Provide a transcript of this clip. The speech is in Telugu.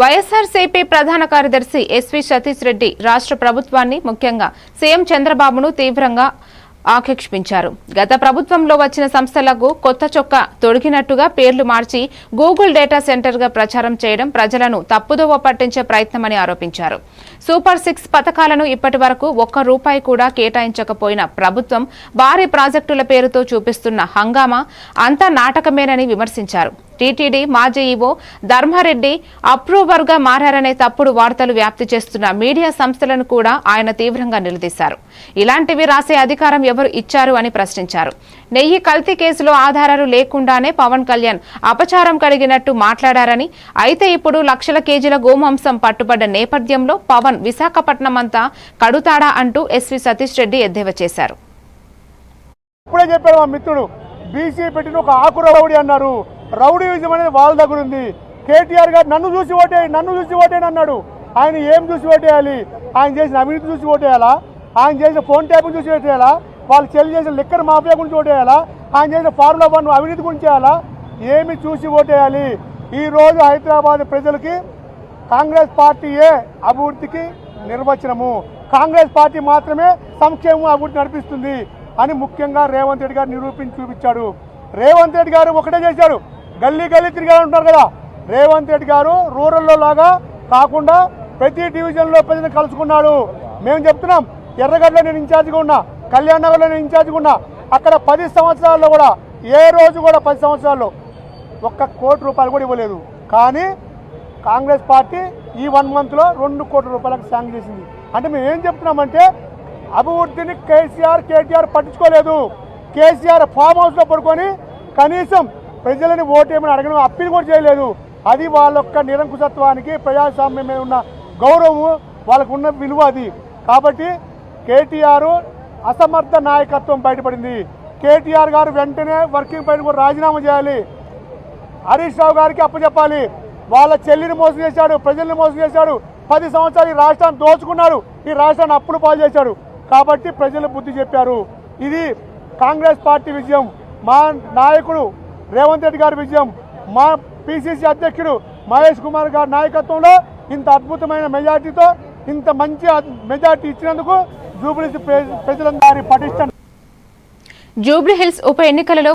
వైఎస్ఆర్సీపీ ప్రధాన కార్యదర్శి ఎస్వి సతీష్ రెడ్డి రాష్ట్ర ప్రభుత్వాన్ని ముఖ్యంగా సీఎం చంద్రబాబును తీవ్రంగా ఆక్షేపించారు. గత ప్రభుత్వంలో వచ్చిన సంస్థలకు కొత్త చొక్కా తొడిగినట్టుగా పేర్లు మార్చి గూగుల్ డేటా సెంటర్గా ప్రచారం చేయడం ప్రజలను తప్పుదోవ పట్టించే ప్రయత్నమని ఆరోపించారు. సూపర్ సిక్స్ పథకాలను ఇప్పటి వరకు ఒక్క రూపాయి కూడా కేటాయించకపోయిన ప్రభుత్వం భారీ ప్రాజెక్టుల పేరుతో చూపిస్తున్న హంగామా అంతా నాటకమేనని విమర్శించారు. టీటీడీ మాజీ ఈవో ధర్మారెడ్డి అప్రూవర్గా మారనే తప్పుడు వార్తలు వ్యాప్తి చేస్తున్న మీడియా సంస్థలను కూడా ఆయన తీవ్రంగా నిలదీశారు. ఇలాంటివి రాసే అధికారం ఎవరు ఇచ్చారు అని ప్రశ్నించారు. నెయ్యి కల్తీ కేసులో ఆధారాలు లేకుండానే పవన్ కళ్యాణ్ అపచారం కలిగినట్టు మాట్లాడారని అయితే ఇప్పుడు లక్షల కేజీల గోమాంసం పట్టుబడ్డ నేపథ్యంలో పవన్ విశాఖపట్నం అంతా కడుతాడా అంటూ ఎస్వి సతీష్ రెడ్డి ఎద్దేవా చేశారు. ఇప్పుడే చెప్పాడు మా మిత్రుడు బీసీ పెట్టిన ఒక ఆకురవడి అన్నారు. రౌడీ విజయం అనేది వాళ్ళ దగ్గర ఉంది. కేటీఆర్ గారు నన్ను చూసి ఓటేయి నన్ను చూసి ఓటేయని అన్నాడు. ఆయన ఏం చూసి ఓటేయాలి? ఆయన చేసిన అవినీతి చూసి ఓటేయాలా? ఆయన చేసిన ఫోన్ ట్యాపింగ్ చూసి ఓటేయాలా? వాళ్ళు చెల్లి చేసిన లిక్కర్ మాఫియా గురించి ఓటేయాలా? ఆయన చేసిన ఫార్ములా వన్ అవినీతి గురించి చేయాలా ఏమి చూసి ఓటేయాలి? ఈరోజు హైదరాబాద్ ప్రజలకి కాంగ్రెస్ పార్టీయే అభివృద్ధికి నిర్వచనము? కాంగ్రెస్ పార్టీ మాత్రమే సంక్షేమం అభివృద్ధి నడిపిస్తుంది అని ముఖ్యంగా రేవంత్ రెడ్డి గారు నిరూపించి చూపించాడు. రేవంత్ రెడ్డి గారు ఒకటే చేశారు. గల్లీ గల్లీ తిరిగారంటున్నారు కదా. రేవంత్ రెడ్డి గారు రూరల్లో లాగా కాకుండా ప్రతి డివిజన్లో ప్రజలు కలుసుకున్నాడు. మేము చెప్తున్నాం ఎర్రగడ్డలో నేను ఇన్ఛార్జిగా ఉన్నా కళ్యాణ్ నగర్లో నేను ఇన్ఛార్జిగా ఉన్నా అక్కడ పది సంవత్సరాల్లో కూడా ఏ రోజు కూడా పది సంవత్సరాల్లో ఒక్క కోటి రూపాయలు కూడా ఇవ్వలేదు. కానీ కాంగ్రెస్ పార్టీ ఈ వన్ మంత్లో రెండు కోట్ల రూపాయలకు శాంక్షన్ చేసింది. అంటే మేము ఏం చెప్తున్నామంటే అభివృద్ధిని కేసీఆర్ కేటీఆర్ పట్టించుకోలేదు. కేసీఆర్ ఫామ్ హౌస్లో పడుకొని కనీసం ప్రజలని ఓటేమని అడగడం అప్పీల్ కూడా చేయలేదు. అది వాళ్ళ యొక్క నిరంకుశత్వానికి ప్రజాస్వామ్యం మీద ఉన్న గౌరవము వాళ్ళకు ఉన్న విలువ అది. కాబట్టి కేటీఆర్ అసమర్థ నాయకత్వం బయటపడింది. కేటీఆర్ గారు వెంటనే వర్కింగ్ పైన కూడా రాజీనామా చేయాలి. హరీష్ రావు గారికి అప్పచెప్పాలి. వాళ్ళ చెల్లిని మోసం చేశాడు ప్రజల్ని మోసం చేశాడు. పది సంవత్సరాలు ఈ రాష్ట్రాన్ని దోచుకున్నాడు. ఈ రాష్ట్రాన్ని అప్పులు పాలు చేశాడు. కాబట్టి ప్రజలు బుద్ధి చెప్పారు. ఇది కాంగ్రెస్ పార్టీ విజయం. మా నాయకుడు రేవంత్ రెడ్డి గారి విజయం మా పిసిసి అధ్యక్షుడు మహేష్ కుమార్ గారి నాయకత్వంలో ఇంత అద్భుతమైన మెజార్టీతో ఇంత మంచి మెజార్టీ ఇచ్చినందుకు జూబ్లీ ప్రజలందరి పటిష్ట జూబ్లీహిల్స్ ఉప ఎన్నికలలో